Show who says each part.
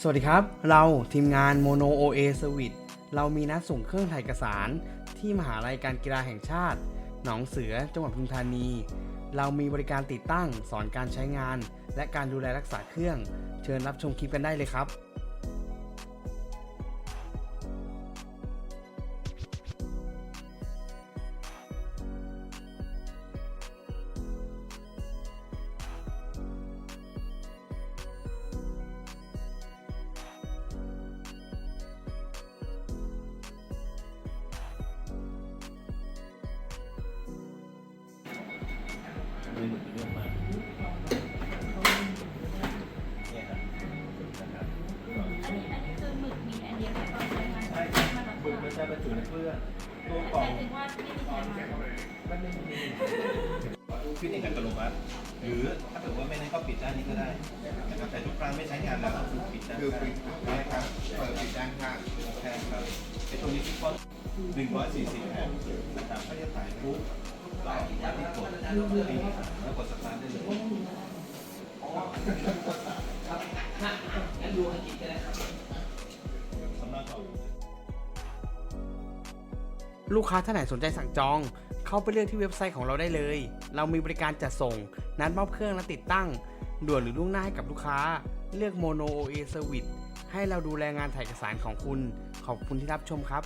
Speaker 1: สวัสดีครับ เราทีมงาน Mono OA Service เรามีนัดส่งเครื่องถ่ายเอกสาร ที่มหาลัยการกีฬาแห่งชาติ หนองเสือ จังหวัดปทุมธานี เรามีบริการติดตั้ง สอนการใช้งาน และการดูแลรักษาเครื่อง เชิญรับชมคลิปกันได้เลยครับ
Speaker 2: มืองมาเนี่ยครับนะครับ
Speaker 3: อันนี้อันนี้คือหมึกมีอันเดียวแล้วก็ใช้งาน
Speaker 2: ใช่
Speaker 3: มารับ
Speaker 2: บึกมันจะบรรจุในเพื่อตัวกล่อง
Speaker 3: มายถึงว่าไม่มีใช้งาน
Speaker 2: มันไม่มีฟิตเองอัตโนมัติหรือถ้าเกิดว่าไม่นั้นก็ปิดด้านนี้ก็ได้นะครับแต่ทุกครั้งไม่ใช้งานแล้วก็คือปิดด้าน
Speaker 4: คือ
Speaker 2: ข้าง
Speaker 4: ปิดนะครับเปิดปิดด้านข้าง
Speaker 2: ใช่ครับไอ้ตรงนี้ที่ก้อนหนึ่งร้อยสี่สิบแผ่นนะครับถ้าจะถ่ายปุ๊บก็มาที่กดนี่ แล้วกดสตาร์ทได้เลยสำนักข่าว
Speaker 1: ลูกค้าท่านไหนสนใจสั่งจอง เข้าไปเลือกที่เว็บไซต์ของเราได้เลย เรามีบริการจัดส่ง นัดมอบเครื่องและติดตั้ง ด่วนหรือล่วงหน้าให้กับลูกค้า เลือก Mono OA Service ให้เราดูแลงานถ่ายเอกสารของคุณ ขอบคุณที่รับชมครับ